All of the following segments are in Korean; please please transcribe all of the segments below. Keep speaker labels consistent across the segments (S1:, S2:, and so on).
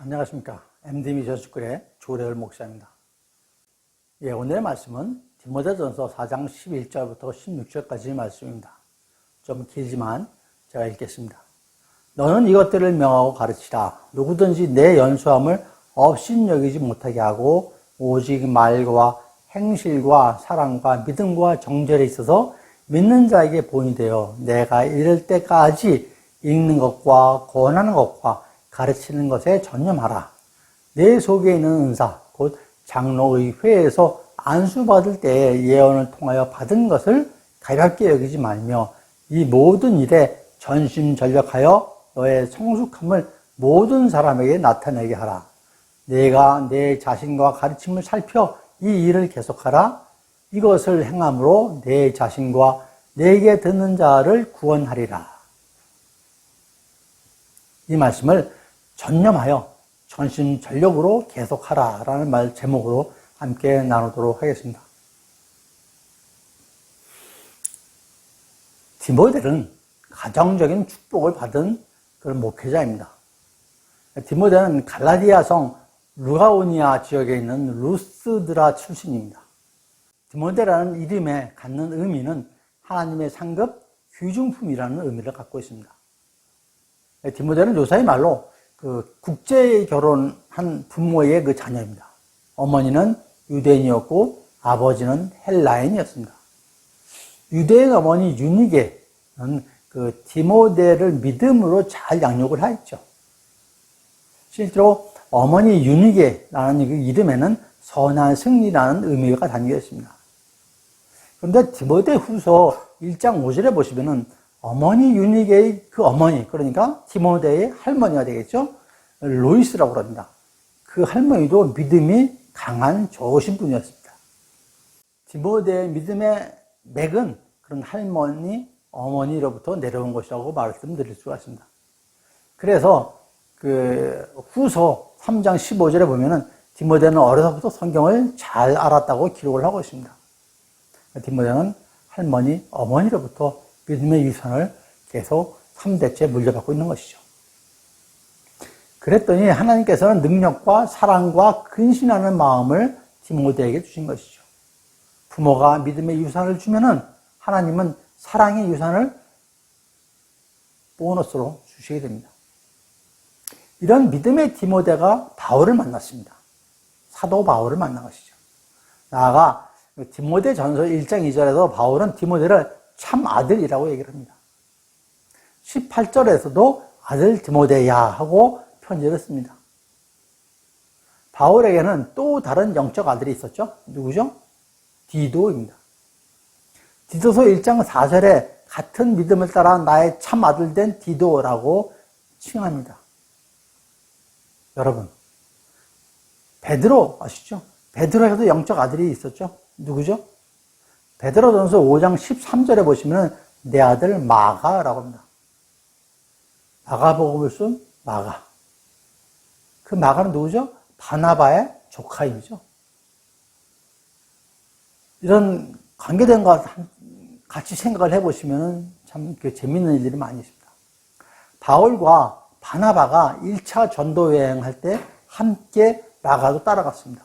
S1: 안녕하십니까. MD 미션스쿨의 조래열 목사입니다. 예, 오늘의 말씀은 디모데전서 4장 11절부터 16절까지 말씀입니다. 좀 길지만 제가 읽겠습니다. 너는 이것들을 명하고 가르치라. 누구든지 내 연수함을 업신여기지 못하게 하고 오직 말과 행실과 사랑과 믿음과 정절에 있어서 믿는 자에게 본이 되어 내가 이럴 때까지 읽는 것과 권하는 것과 가르치는 것에 전념하라. 내 속에 있는 은사, 곧 장로의 회에서 안수받을 때 예언을 통하여 받은 것을 가볍게 여기지 말며 이 모든 일에 전심전력하여 너의 성숙함을 모든 사람에게 나타내게 하라. 내가 내 자신과 가르침을 살펴 이 일을 계속하라. 이것을 행함으로 내 자신과 내게 듣는 자를 구원하리라. 이 말씀을 전념하여 전심전력으로 계속하라 라는 말 제목으로 함께 나누도록 하겠습니다. 디모델은 가정적인 축복을 받은 그런 목회자입니다. 디모델은 갈라디아성 루가오니아 지역에 있는 루스드라 출신입니다. 디모데라는 이름에 갖는 의미는 하나님의 상급 귀중품이라는 의미를 갖고 있습니다. 디모데는 요사의 말로 그 국제 결혼한 부모의 그 자녀입니다. 어머니는 유대인이었고 아버지는 헬라인이었습니다. 유대인 어머니 유니게는 그 디모데를 믿음으로 잘 양육을 하였죠. 실제로 어머니 유니게라는 그 이름에는 선한 승리라는 의미가 담겨 있습니다. 그런데 디모데 후서 1장 5절에 보시면은 어머니 유니게의 그 어머니, 그러니까 디모데의 할머니가 되겠죠? 로이스라고 그럽니다. 그 할머니도 믿음이 강한 좋으신 분이었습니다. 디모데의 믿음의 맥은 그런 할머니, 어머니로부터 내려온 것이라고 말씀드릴 수가 있습니다. 그래서 그 후서 3장 15절에 보면은 디모데는 어려서부터 성경을 잘 알았다고 기록을 하고 있습니다. 디모데는 할머니, 어머니로부터 믿음의 유산을 계속 3대째 물려받고 있는 것이죠. 그랬더니 하나님께서는 능력과 사랑과 근신하는 마음을 디모데에게 주신 것이죠. 부모가 믿음의 유산을 주면은 하나님은 사랑의 유산을 보너스로 주시게 됩니다. 이런 믿음의 디모데가 바울을 만났습니다. 사도 바울을 만난 것이죠. 나아가 디모데 전서 1장 2절에서 바울은 디모데를 참 아들이라고 얘기를 합니다. 18절에서도 아들 디모데야 하고 편지를 씁니다. 바울에게는 또 다른 영적 아들이 있었죠. 누구죠? 디도입니다. 디도서 1장 4절에 같은 믿음을 따라 나의 참 아들 된 디도라고 칭합니다. 여러분, 베드로 아시죠? 베드로에도 영적 아들이 있었죠. 누구죠? 베드로전서 5장 13절에 보시면 내 아들 마가라고 합니다. 마가복음을 쓴 마가. 그 마가는 누구죠? 바나바의 조카이죠. 이런 관계된 것 같이 생각을 해보시면 참 재밌는 일들이 많이 있습니다. 바울과 바나바가 1차 전도 여행할 때 함께 마가도 따라갔습니다.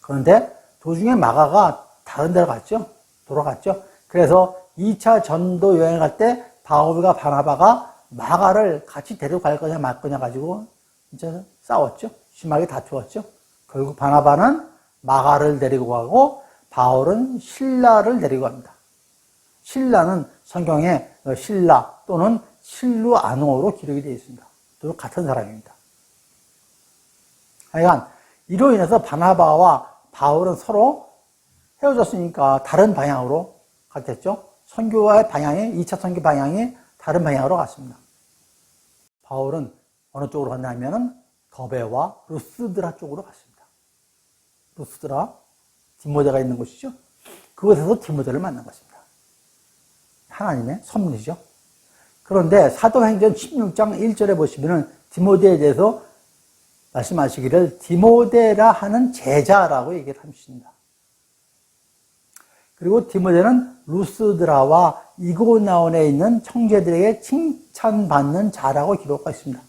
S1: 그런데 도중에 마가가 다른 데로 갔죠? 돌아갔죠? 그래서 2차 전도 여행할 때 바울과 바나바가 마가를 같이 데리고 갈 거냐 말 거냐 가지고 이제 싸웠죠. 심하게 다투었죠. 결국 바나바는 마가를 데리고 가고 바울은 신라를 데리고 갑니다. 신라는 성경에 신라 또는 실루 아노로 기록이 되어 있습니다. 또 같은 사람입니다. 하여간 이로 인해서 바나바와 바울은 서로 헤어졌으니까 다른 방향으로 갔겠죠. 선교의 방향이 2차 선교 방향이 다른 방향으로 갔습니다. 바울은 어느 쪽으로 갔냐면은 더베와 루스드라 쪽으로 갔습니다. 루스드라 디모데가 있는 곳이죠. 그곳에서 디모데를 만난 것입니다. 하나님의 선물이죠. 그런데 사도행전 16장 1절에 보시면은 디모데에 대해서 말씀하시기를 디모데라 하는 제자라고 얘기를 하십니다. 그리고 디모데는 루스드라와 이고나온에 있는 청제들에게 칭찬받는 자라고 기록하고 있습니다.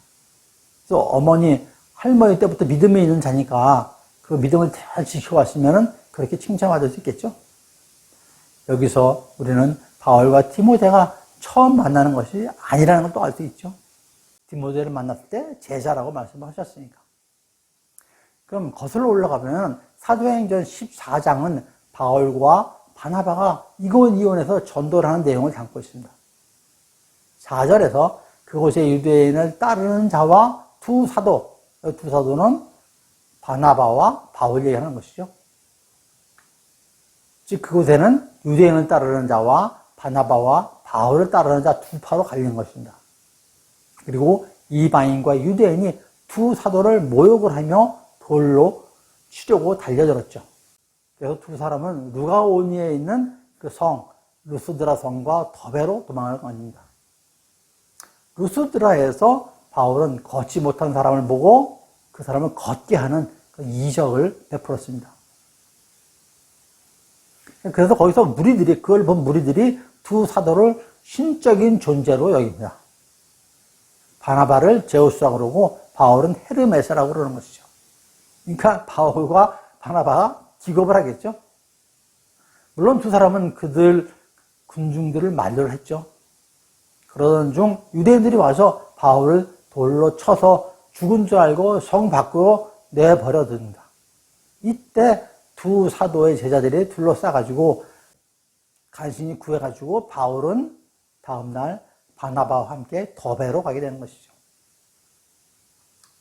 S1: 그래서 어머니, 할머니 때부터 믿음이 있는 자니까 그 믿음을 잘 지켜왔으면 그렇게 칭찬받을 수 있겠죠? 여기서 우리는 바울과 디모데가 처음 만나는 것이 아니라는 것도 알수 있죠. 디모데를 만났을 때 제자라고 말씀하셨으니까. 그럼 거슬러 올라가면 사도행전 14장은 바울과 바나바가 이곳 이혼에서 전도를 하는 내용을 담고 있습니다. 4절에서 그곳의 유대인을 따르는 자와 두 사도, 두 사도는 바나바와 바울 얘기하는 것이죠. 즉 그곳에는 유대인을 따르는 자와 바나바와 바울을 따르는 자 두 파로 갈린 것입니다. 그리고 이방인과 유대인이 두 사도를 모욕을 하며 돌로 치려고 달려들었죠. 그래서 두 사람은 루가오니에 있는 그 성, 루스드라 성과 더베로 도망을 갑니다. 루스드라에서 바울은 걷지 못한 사람을 보고 그 사람을 걷게 하는 그 이적을 베풀었습니다. 그래서 거기서 무리들이, 그걸 본 무리들이 두 사도를 신적인 존재로 여깁니다. 바나바를 제우스라고 그러고 바울은 헤르메스라고 그러는 것이죠. 그러니까 바울과 바나바가 기겁을 하겠죠. 물론 두 사람은 그들 군중들을 만류를 했죠. 그러던 중 유대인들이 와서 바울을 돌로 쳐서 죽은 줄 알고 성 밖으로 내버려 둔다. 이때 두 사도의 제자들이 둘러싸가지고 간신히 구해가지고 바울은 다음날 바나바와 함께 더베로 가게 되는 것이죠.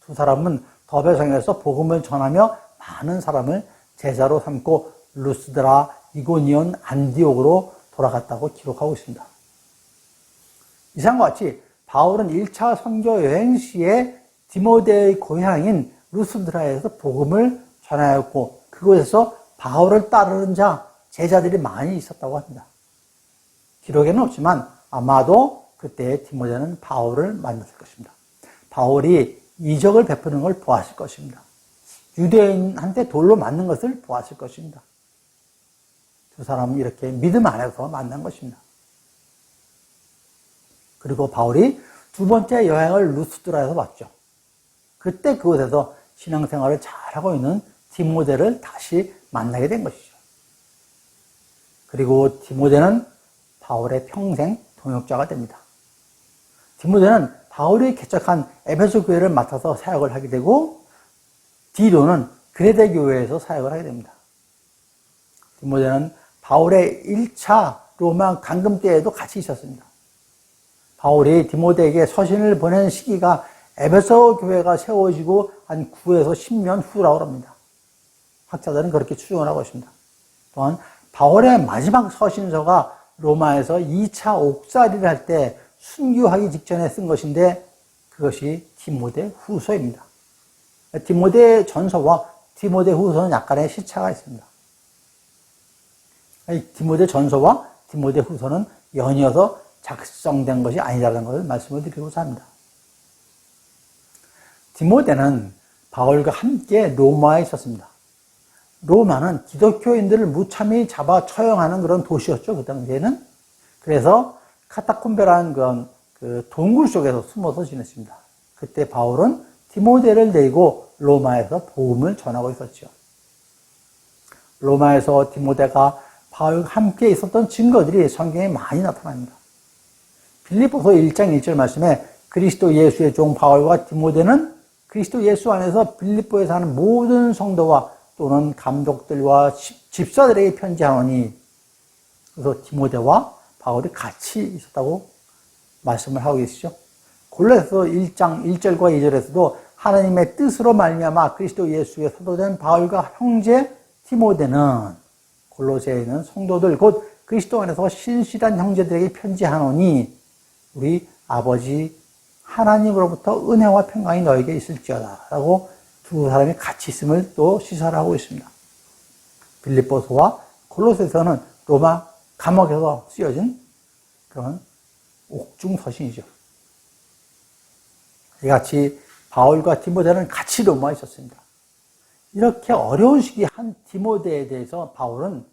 S1: 두 사람은 더베성에서 복음을 전하며 많은 사람을 제자로 삼고 루스드라, 이고니온, 안디옥으로 돌아갔다고 기록하고 있습니다. 이상과 같이 바울은 1차 선교 여행 시에 디모데의 고향인 루스드라에서 복음을 전하였고 그곳에서 바울을 따르는 자 제자들이 많이 있었다고 합니다. 기록에는 없지만 아마도 그때 디모데는 바울을 만났을 것입니다. 바울이 이적을 베푸는 걸 보았을 것입니다. 유대인한테 돌로 맞는 것을 보았을 것입니다. 두 사람은 이렇게 믿음 안에서 만난 것입니다. 그리고 바울이 두 번째 여행을 루스드라에서 왔죠. 그때 그곳에서 신앙생활을 잘하고 있는 디모데를 다시 만나게 된 것이죠. 그리고 디모데는 바울의 평생 동역자가 됩니다. 디모데는 바울이 개척한 에베소 교회를 맡아서 사역을 하게 되고 디도는 그레데 교회에서 사역을 하게 됩니다. 디모데는 바울의 1차 로마 강금 때에도 같이 있었습니다. 바울이 디모데에게 서신을 보낸 시기가 에베소 교회가 세워지고 한 9에서 10년 후라고 합니다. 학자들은 그렇게 추정을 하고 있습니다. 또한 바울의 마지막 서신서가 로마에서 2차 옥살이를 할 때 순교하기 직전에 쓴 것인데 그것이 디모데 후서입니다. 디모데 전서와 디모데 후서는 약간의 시차가 있습니다. 디모데 전서와 디모데 후서는 연이어서 작성된 것이 아니라는 것을 말씀을 드리고자 합니다. 디모데는 바울과 함께 로마에 있었습니다. 로마는 기독교인들을 무참히 잡아 처형하는 그런 도시였죠, 그 당시에는. 그래서 카타콤베라는 그런 그 동굴 속에서 숨어서 지냈습니다. 그때 바울은 디모데를 데리고 로마에서 복음을 전하고 있었죠. 로마에서 디모데가 바울과 함께 있었던 증거들이 성경에 많이 나타납니다. 빌립보서 1장 1절 말씀에 그리스도 예수의 종 바울과 디모데는 그리스도 예수 안에서 빌립보에 사는 모든 성도와 또는 감독들과 집사들에게 편지하노니 그래서 디모데와 바울이 같이 있었다고 말씀을 하고 계시죠. 골로에서 1장 1절과 2절에서도 하나님의 뜻으로 말미암아 그리스도 예수의 사도된 바울과 형제 디모데는 골로새에 있는 성도들 곧 그리스도 안에서 신실한 형제들에게 편지하노니 우리 아버지 하나님으로부터 은혜와 평강이 너에게 있을지어다 라고 두 사람이 같이 있음을 또 시사를 하고 있습니다. 빌립보서와 콜로세서는 로마 감옥에서 쓰여진 그런 옥중 서신이죠. 이같이 바울과 디모데는 같이 로마에 있었습니다. 이렇게 어려운 시기에 한 디모데에 대해서 바울은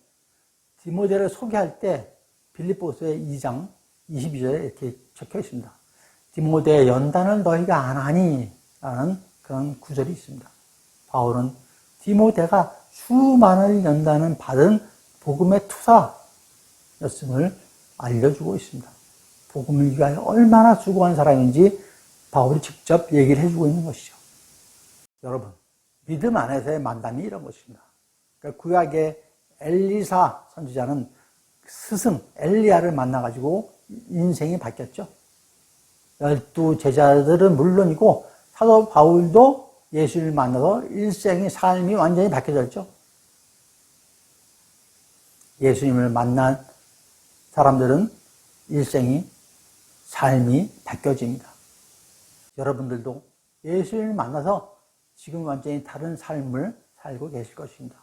S1: 디모데를 소개할 때 빌립보서의 2장 22절에 이렇게 적혀 있습니다. 디모데 연단을 너희가 안 하니 라는 그런 구절이 있습니다. 바울은 디모데가 수많은 연단을 받은 복음의 투사였음을 알려주고 있습니다. 복음을 위하여 얼마나 수고한 사람인지 바울이 직접 얘기를 해주고 있는 것이죠. 여러분, 믿음 안에서의 만남이 이런 것입니다. 그러니까 구약의 엘리사 선지자는 스승 엘리야를 만나가지고 인생이 바뀌었죠. 열두 제자들은 물론이고 사도 바울도 예수를 만나서 일생의 삶이 완전히 바뀌어졌죠. 예수님을 만난 사람들은 일생이 삶이 바뀌어집니다. 여러분들도 예수님을 만나서 지금 완전히 다른 삶을 살고 계실 것입니다.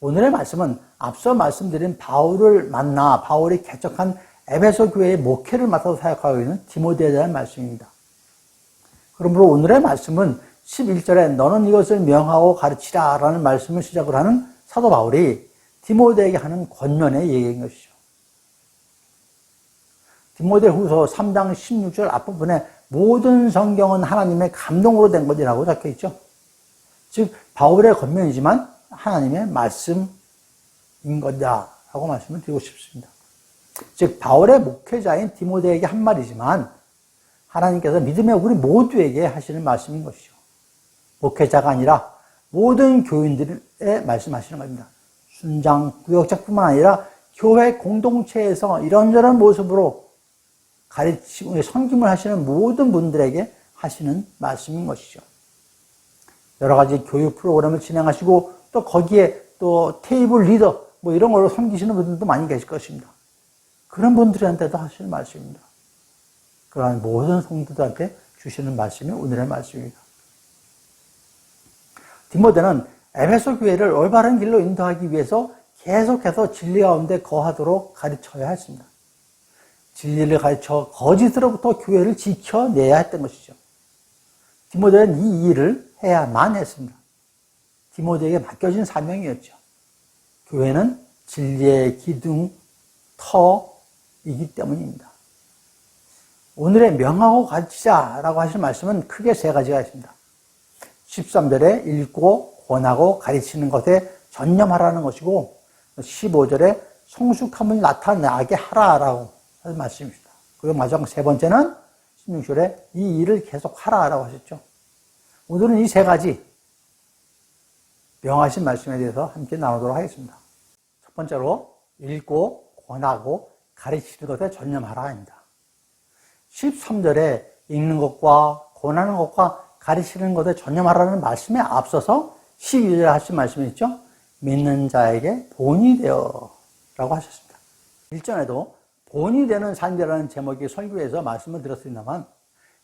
S1: 오늘의 말씀은 앞서 말씀드린 바울을 만나 바울이 개척한 에베소 교회의 목회를 맡아서 사역하고 있는 디모데에 대한 말씀입니다. 그러므로 오늘의 말씀은 11절에 너는 이것을 명하고 가르치라 라는 말씀을 시작을 하는 사도 바울이 디모데에게 하는 권면의 얘기인 것이죠. 디모데 후서 3장 16절 앞부분에 모든 성경은 하나님의 감동으로 된 것이라고 적혀 있죠. 즉, 바울의 권면이지만 하나님의 말씀인 거다 라고 말씀을 드리고 싶습니다. 즉, 바울의 목회자인 디모데에게 한 말이지만 하나님께서 믿음의 우리 모두에게 하시는 말씀인 것이죠. 목회자가 아니라 모든 교인들의 말씀하시는 겁니다. 순장, 구역자뿐만 아니라 교회 공동체에서 이런저런 모습으로 가르치고 섬김을 하시는 모든 분들에게 하시는 말씀인 것이죠. 여러 가지 교육 프로그램을 진행하시고 또 거기에 또 테이블 리더 뭐 이런 걸로 섬기시는 분들도 많이 계실 것입니다. 그런 분들한테도 하시는 말씀입니다. 그러한 모든 성도들한테 주시는 말씀이 오늘의 말씀입니다. 디모데는 에베소 교회를 올바른 길로 인도하기 위해서 계속해서 진리 가운데 거하도록 가르쳐야 했습니다. 진리를 가르쳐 거짓으로부터 교회를 지켜내야 했던 것이죠. 디모데는 이 일을 해야만 했습니다. 디모데에게 맡겨진 사명이었죠. 교회는 진리의 기둥, 터이기 때문입니다. 오늘의 명하고 가르치자라고 하실 말씀은 크게 세 가지가 있습니다. 13절에 읽고 권하고 가르치는 것에 전념하라는 것이고 15절에 성숙함을 나타나게 하라라고 하는 말씀입니다. 그리고 마지막 세 번째는 16절에 이 일을 계속 하라라고 하셨죠. 오늘은 이 세 가지 명하신 말씀에 대해서 함께 나누도록 하겠습니다. 첫 번째로 읽고 권하고 가르치는 것에 전념하라입니다. 13절에 읽는 것과 권하는 것과 가르치는 것에 전념하라는 말씀에 앞서서 12절에 하신 말씀이 있죠. 믿는 자에게 본이 되어 라고 하셨습니다. 일전에도 본이 되는 삶이라는 제목의 설교에서 말씀을 드렸습니다만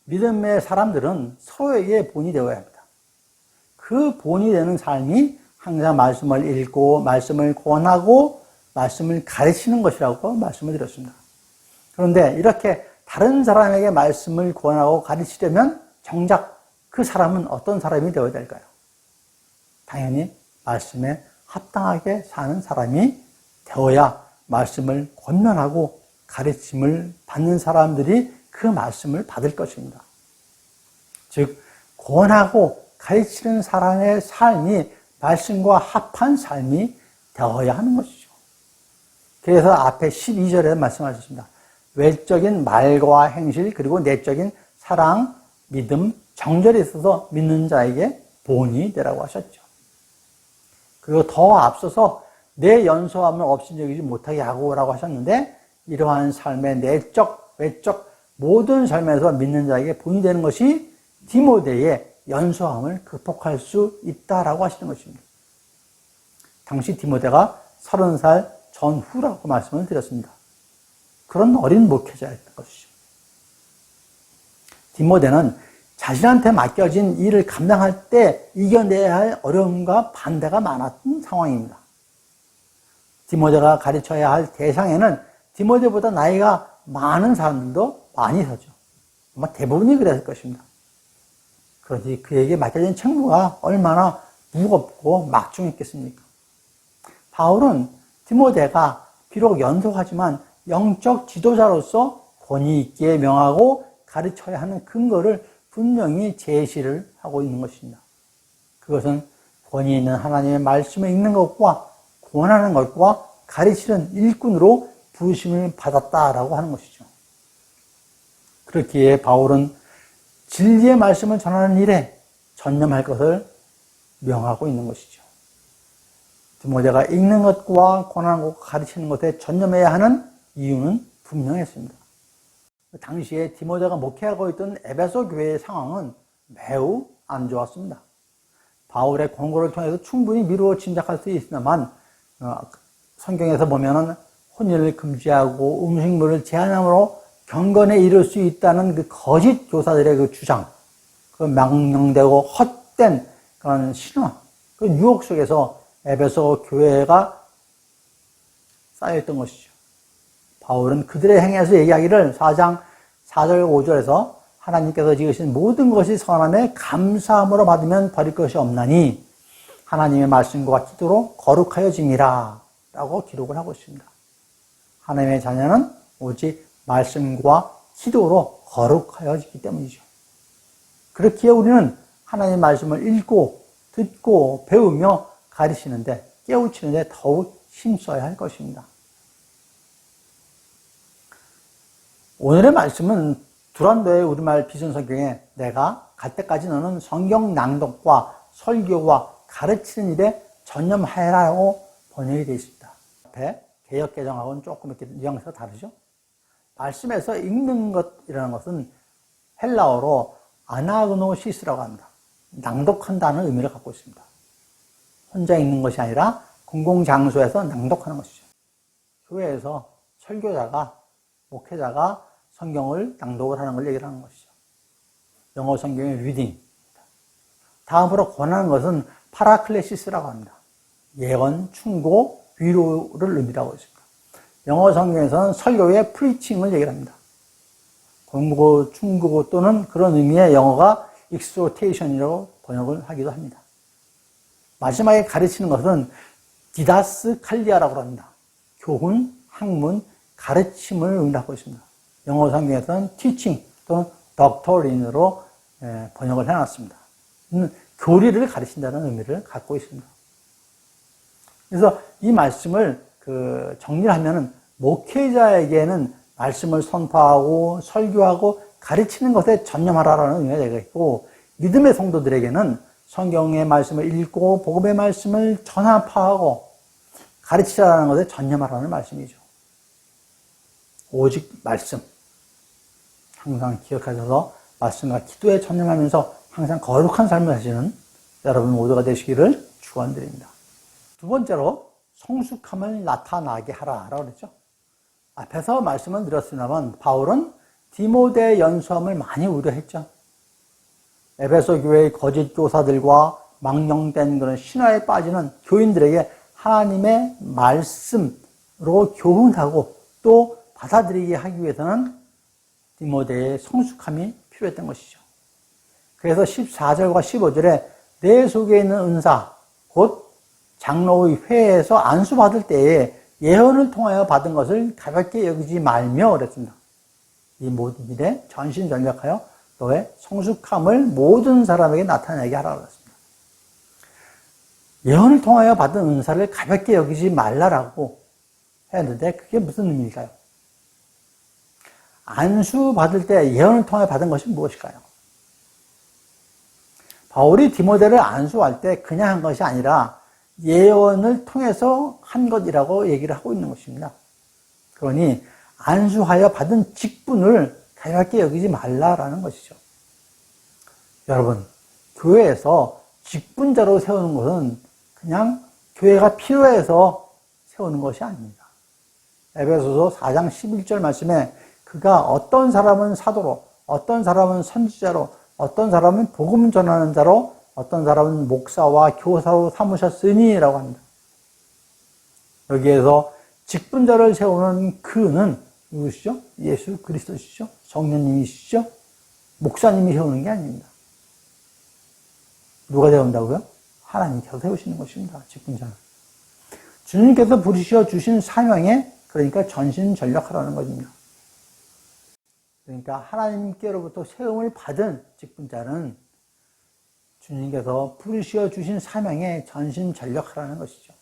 S1: 믿음의 사람들은 서로에게 본이 되어야 합니다. 그 본이 되는 삶이 항상 말씀을 읽고 말씀을 권하고 말씀을 가르치는 것이라고 말씀을 드렸습니다. 그런데 이렇게 다른 사람에게 말씀을 권하고 가르치려면 정작 그 사람은 어떤 사람이 되어야 될까요? 당연히 말씀에 합당하게 사는 사람이 되어야 말씀을 권면하고 가르침을 받는 사람들이 그 말씀을 받을 것입니다. 즉, 권하고 가르치는 사람의 삶이 말씀과 합한 삶이 되어야 하는 것이죠. 그래서 앞에 12절에 말씀하셨습니다. 외적인 말과 행실, 그리고 내적인 사랑, 믿음, 정절에 있어서 믿는 자에게 본이 되라고 하셨죠. 그리고 더 앞서서 내 연소함을 없인 적이지 못하게 하고라고 하셨는데 이러한 삶의 내적, 외적 모든 삶에서 믿는 자에게 본이 되는 것이 디모데의 연소함을 극복할 수 있다라고 하시는 것입니다. 당시 디모데가 30살 전후라고 말씀을 드렸습니다. 그런 어린 목회자였던 것이죠. 디모데는 자신한테 맡겨진 일을 감당할 때 이겨내야 할 어려움과 반대가 많았던 상황입니다. 디모데가 가르쳐야 할 대상에는 디모데보다 나이가 많은 사람들도 많이 서죠. 아마 대부분이 그랬을 것입니다. 그러니 그에게 맡겨진 책무가 얼마나 무겁고 막중했겠습니까? 바울은 디모데가 비록 연속하지만 영적 지도자로서 권위 있게 명하고 가르쳐야 하는 근거를 분명히 제시를 하고 있는 것입니다. 그것은 권위 있는 하나님의 말씀을 읽는 것과 권하는 것과 가르치는 일꾼으로 부심을 받았다라고 하는 것이죠. 그렇기에 바울은 진리의 말씀을 전하는 일에 전념할 것을 명하고 있는 것이죠. 디모데가 읽는 것과 권하는 것과 가르치는 것에 전념해야 하는 이유는 분명했습니다. 당시에 디모데가 목회하고 있던 에베소 교회의 상황은 매우 안 좋았습니다. 바울의 권고를 통해서 충분히 미루어 짐작할 수 있으나만 어, 성경에서 보면은 혼인을 금지하고 음식물을 제한함으로 경건에 이를 수 있다는 그 거짓 교사들의 그 주장, 그 명령되고 헛된 그런 신화, 그 유혹 속에서 에베소 교회가 쌓여있던 것이죠. 바울은 그들의 행에서 얘기하기를 4장 4절 5절에서 하나님께서 지으신 모든 것이 선함에 감사함으로 받으면 버릴 것이 없나니 하나님의 말씀과 기도로 거룩하여짐이라 라고 기록을 하고 있습니다. 하나님의 자녀는 오직 말씀과 기도로 거룩하여지기 때문이죠. 그렇기에 우리는 하나님의 말씀을 읽고 듣고 배우며 가르치는데 깨우치는데 더욱 힘써야 할 것입니다. 오늘의 말씀은 두란도의 우리말 비전 성경에 내가 갈 때까지 너는 성경 낭독과 설교와 가르치는 일에 전념하라고 번역이 되어 있습니다. 앞에 개혁 개정하고는 조금 이렇게 뉘앙스가 다르죠. 말씀에서 읽는 것이라는 것은 헬라어로 아나그노시스라고 합니다. 낭독한다는 의미를 갖고 있습니다. 혼자 읽는 것이 아니라 공공장소에서 낭독하는 것이죠. 교회에서 설교자가, 목회자가 성경을 낭독을 하는 걸 얘기를 하는 것이죠. 영어 성경의 리딩. 다음으로 권하는 것은 파라클레시스라고 합니다. 예언, 충고, 위로를 의미하고 있습니다. 영어 성경에서는 설교의 프리칭을 얘기를 합니다. 공고, 충고 또는 그런 의미의 영어가 익스로테이션이라고 번역을 하기도 합니다. 마지막에 가르치는 것은 디다스 칼리아라고 합니다. 교훈, 학문, 가르침을 의미하고 있습니다. 영어 성경에서는 teaching 또는 doctrine으로 예, 번역을 해놨습니다. 음, 교리를 가르친다는 의미를 갖고 있습니다. 그래서 이 말씀을 그 정리하면은 목회자에게는 말씀을 선포하고 설교하고 가르치는 것에 전념하라라는 의미가 되겠고 믿음의 성도들에게는 성경의 말씀을 읽고 복음의 말씀을 전파하고 가르치라는 것에 전념하라는 말씀이죠. 오직 말씀. 항상 기억하셔서 말씀과 기도에 전념하면서 항상 거룩한 삶을 하시는 여러분 모두가 되시기를 축원드립니다. 두 번째로 성숙함을 나타나게 하라라고 그랬죠. 앞에서 말씀을 드렸습니다만 바울은 디모데 연수함을 많이 우려했죠. 에베소 교회의 거짓 교사들과 망령된 그런 신화에 빠지는 교인들에게 하나님의 말씀으로 교훈하고 또 받아들이게 하기 위해서는 디모데의 성숙함이 필요했던 것이죠. 그래서 14절과 15절에 내 속에 있는 은사, 곧 장로의 회에서 안수 받을 때에 예언을 통하여 받은 것을 가볍게 여기지 말며 그랬습니다. 이 모든 일에 전신전력하여 너의 성숙함을 모든 사람에게 나타내게 하라 그랬습니다. 예언을 통하여 받은 은사를 가볍게 여기지 말라라고 했는데 그게 무슨 의미일까요? 안수 받을 때 예언을 통해 받은 것이 무엇일까요? 바울이 디모데를 안수할 때 그냥 한 것이 아니라 예언을 통해서 한 것이라고 얘기를 하고 있는 것입니다. 그러니 안수하여 받은 직분을 가볍게 여기지 말라라는 것이죠. 여러분, 교회에서 직분자로 세우는 것은 그냥 교회가 필요해서 세우는 것이 아닙니다. 에베소서 4장 11절 말씀에 그가 어떤 사람은 사도로, 어떤 사람은 선지자로, 어떤 사람은 복음 전하는 자로, 어떤 사람은 목사와 교사로 삼으셨으니라고 합니다. 여기에서 직분자를 세우는 그는 누구시죠? 예수 그리스도시죠? 성령님이시죠? 목사님이 세우는 게 아닙니다. 누가 세운다고요? 하나님께서 세우시는 것입니다. 직분자는. 주님께서 부르셔 주신 사명에 그러니까 전신전력하라는 것입니다. 그러니까 하나님께로부터 세움을 받은 직분자는 주님께서 부르시어 주신 사명에 전심 전력하라는 것이죠.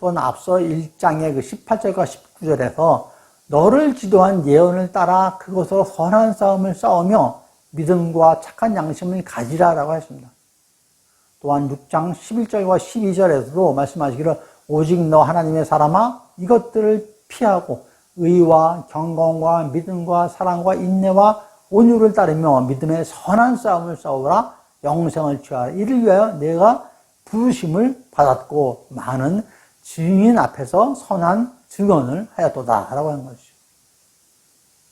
S1: 또는 앞서 1장의 그 18절과 19절에서 너를 기도한 예언을 따라 그것으로 선한 싸움을 싸우며 믿음과 착한 양심을 가지라라고 했습니다. 또한 6장 11절과 12절에서도 말씀하시기를 오직 너 하나님의 사람아 이것들을 피하고 의와 경건과 믿음과 사랑과 인내와 온유를 따르며 믿음의 선한 싸움을 싸우라 영생을 취하라 이를 위하여 내가 부르심을 받았고 많은 증인 앞에서 선한 증언을 하였도다 라고 하는 것이죠.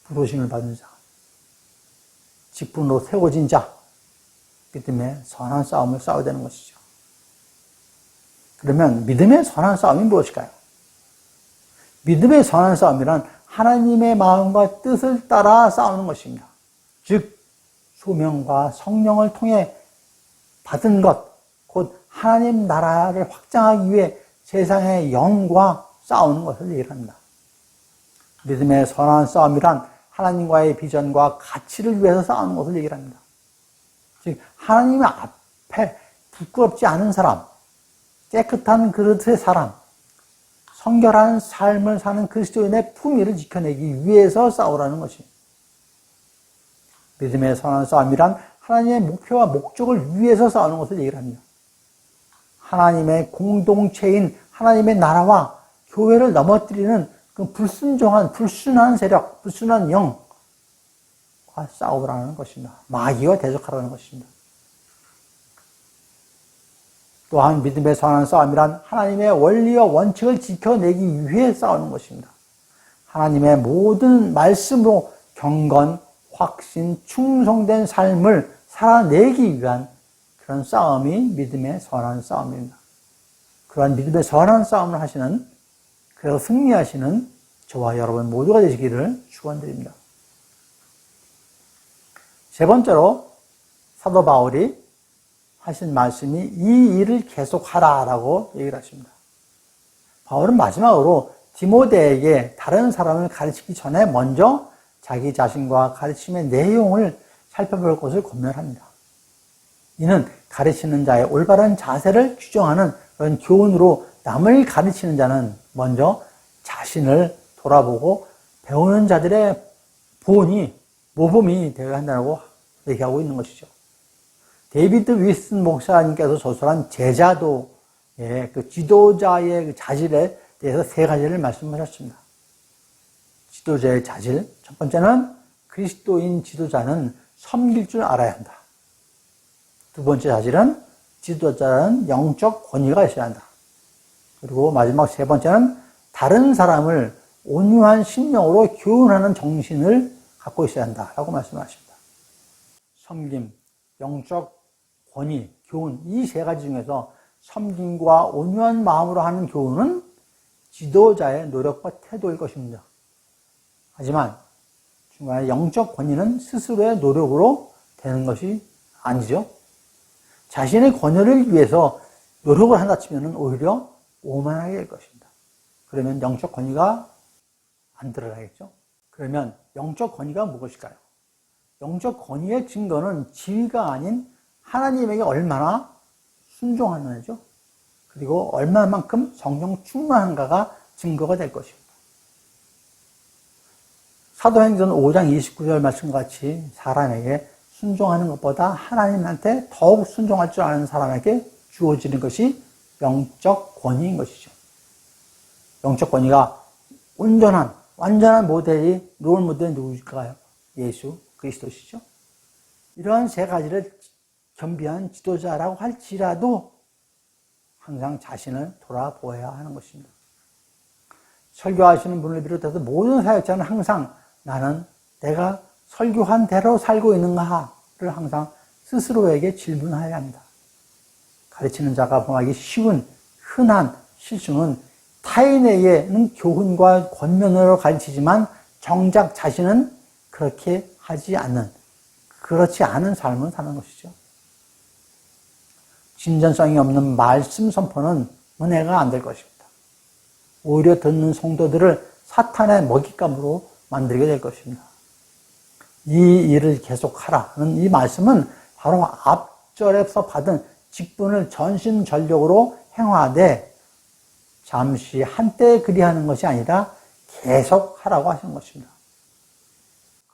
S1: 부르심을 받은 자, 직분으로 세워진 자, 믿음의 선한 싸움을 싸워야 되는 것이죠. 그러면 믿음의 선한 싸움이 무엇일까요? 믿음의 선한 싸움이란 하나님의 마음과 뜻을 따라 싸우는 것입니다. 즉, 소명과 성령을 통해 받은 것, 곧 하나님 나라를 확장하기 위해 세상의 영과 싸우는 것을 얘기합니다. 믿음의 선한 싸움이란 하나님과의 비전과 가치를 위해서 싸우는 것을 얘기합니다. 즉, 하나님 앞에 부끄럽지 않은 사람, 깨끗한 그릇의 사람, 성결한 삶을 사는 그리스도인의 품위를 지켜내기 위해서 싸우라는 것입니다. 믿음의 선한 싸움이란 하나님의 목표와 목적을 위해서 싸우는 것을 얘기를 합니다. 하나님의 공동체인 하나님의 나라와 교회를 넘어뜨리는 그 불순종한, 불순한 세력, 불순한 영과 싸우라는 것입니다. 마귀와 대적하라는 것입니다. 또한 믿음의 선한 싸움이란 하나님의 원리와 원칙을 지켜내기 위해 싸우는 것입니다. 하나님의 모든 말씀으로 경건, 확신, 충성된 삶을 살아내기 위한 그런 싸움이 믿음의 선한 싸움입니다. 그러한 믿음의 선한 싸움을 하시는, 그래서 승리하시는 저와 여러분 모두가 되시기를 축원드립니다. 세 번째로 사도 바울이 하신 말씀이 이 일을 계속하라라고 얘기를 하십니다. 바울은 마지막으로 디모데에게 다른 사람을 가르치기 전에 먼저 자기 자신과 가르침의 내용을 살펴볼 것을 권면합니다. 이는 가르치는 자의 올바른 자세를 규정하는 그런 교훈으로 남을 가르치는 자는 먼저 자신을 돌아보고 배우는 자들의 본이 모범이 되어야 한다고 얘기하고 있는 것이죠. 데이비드 위슨 목사님께서 저술한 제자도 예, 그 지도자의 그 자질에 대해서 세 가지를 말씀하셨습니다. 지도자의 자질. 첫 번째는 그리스도인 지도자는 섬길 줄 알아야 한다. 두 번째 자질은 지도자는 영적 권위가 있어야 한다. 그리고 마지막 세 번째는 다른 사람을 온유한 심령으로 교훈하는 정신을 갖고 있어야 한다 라고 말씀하십니다. 섬김, 영적 권위, 교훈 이 세 가지 중에서 섬김과 온유한 마음으로 하는 교훈은 지도자의 노력과 태도일 것입니다. 하지만 중간에 영적 권위는 스스로의 노력으로 되는 것이 아니죠. 자신의 권위를 위해서 노력을 한다 치면 오히려 오만하게 될 것입니다. 그러면 영적 권위가 안 들어가겠죠. 그러면 영적 권위가 무엇일까요? 영적 권위의 증거는 지위가 아닌 하나님에게 얼마나 순종하느냐죠. 그리고 얼마만큼 성령 충만한가가 증거가 될 것입니다. 사도행전 5장 29절 말씀과 같이 사람에게 순종하는 것보다 하나님한테 더욱 순종할 줄 아는 사람에게 주어지는 것이 영적 권위인 것이죠. 영적 권위가 온전한, 완전한 모델이, 롤 모델이 누구일까요? 예수 그리스도시죠. 이러한 세 가지를 겸비한 지도자라고 할지라도 항상 자신을 돌아보아야 하는 것입니다. 설교하시는 분을 비롯해서 모든 사역자는 항상 나는 내가 설교한 대로 살고 있는가를 항상 스스로에게 질문해야 합니다. 가르치는 자가 범하기 쉬운 흔한 실수는 타인에게는 교훈과 권면으로 가르치지만 정작 자신은 그렇게 하지 않는 그렇지 않은 삶을 사는 것이죠. 진전성이 없는 말씀 선포는 은혜가 안 될 것입니다. 오히려 듣는 성도들을 사탄의 먹잇감으로 만들게 될 것입니다. 이 일을 계속하라는 이 말씀은 바로 앞절에서 받은 직분을 전신전력으로 행하되 잠시 한때 그리하는 것이 아니라 계속 하라고 하신 것입니다.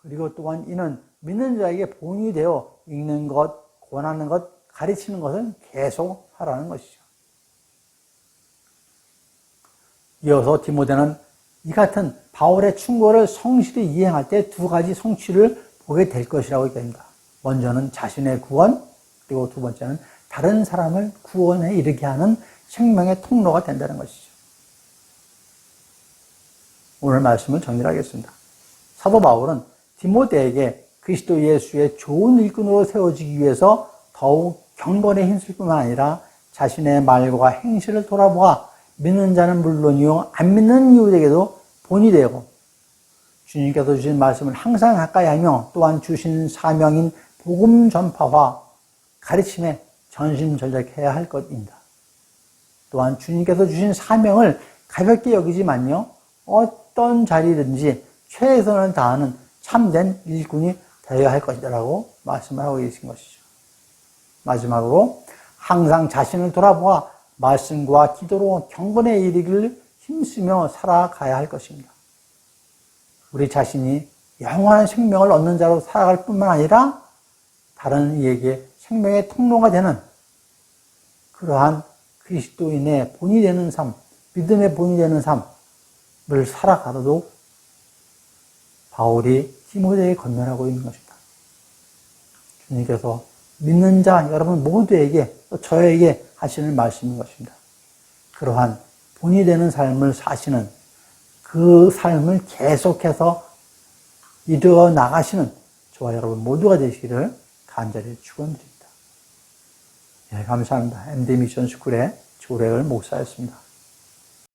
S1: 그리고 또한 이는 믿는 자에게 본이 되어 읽는 것, 권하는 것, 가르치는 것은 계속 하라는 것이죠. 이어서 디모데는 이 같은 바울의 충고를 성실히 이행할 때 두 가지 성취를 보게 될 것이라고 얘기합니다. 먼저는 자신의 구원, 그리고 두 번째는 다른 사람을 구원에 이르게 하는 생명의 통로가 된다는 것이죠. 오늘 말씀을 정리하겠습니다. 사도 바울은 디모데에게 그리스도 예수의 좋은 일꾼으로 세워지기 위해서 더욱 경건에 힘쓸 뿐만 아니라 자신의 말과 행실을 돌아보아 믿는 자는 물론이요 안 믿는 이웃에게도 본이 되고 주님께서 주신 말씀을 항상 가까이 하며 또한 주신 사명인 복음 전파와 가르침에 전심전력해야 할 것입니다. 또한 주님께서 주신 사명을 가볍게 여기지만요 어떤 자리든지 최선을 다하는 참된 일꾼이 되어야 할 것이라고 말씀을 하고 계신 것이죠. 마지막으로 항상 자신을 돌아보아 말씀과 기도로 경건에 이르기를 힘쓰며 살아가야 할 것입니다. 우리 자신이 영원한 생명을 얻는 자로 살아갈 뿐만 아니라 다른 이에게 생명의 통로가 되는 그러한 그리스도인의 본이 되는 삶, 믿음의 본이 되는 삶을 살아가도 바울이 디모데에 건면하고 있는 것입니다. 주님께서 믿는 자 여러분 모두에게 또 저에게 하시는 말씀인 것입니다. 그러한 본이 되는 삶을 사시는 그 삶을 계속해서 이루어 나가시는 저와 여러분 모두가 되시기를 간절히 축원드립니다. 예, 감사합니다. MD 미션 스쿨의 조래을 목사였습니다.